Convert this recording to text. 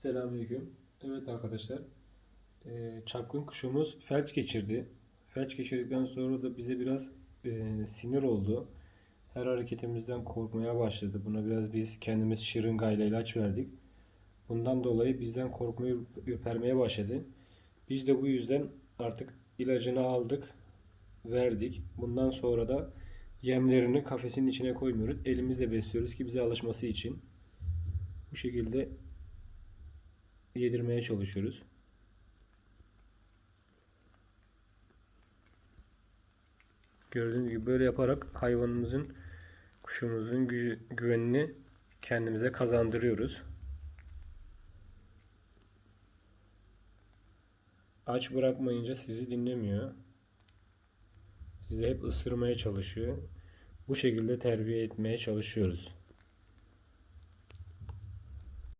Selamünaleyküm. Evet arkadaşlar. Eee çapkın kuşumuz felç geçirdi. Felç geçirdikten sonra da bize biraz eee, sinir oldu. Her hareketimizden korkmaya başladı. Buna biraz biz kendimiz şırıngayla ilaç verdik. Bundan dolayı bizden korkmayı ürpermeye başladı. Biz de bu yüzden artık ilacını aldık, verdik. Bundan sonra da yemlerini kafesin içine koymuyoruz. Elimizle besliyoruz ki bize alışması için. Bu şekilde yedirmeye çalışıyoruz. Gördüğünüz gibi böyle yaparak hayvanımızın, kuşumuzun gü- güvenini kendimize kazandırıyoruz. Aç bırakmayınca sizi dinlemiyor. Sizi hep ısırmaya çalışıyor. Bu şekilde terbiye etmeye çalışıyoruz.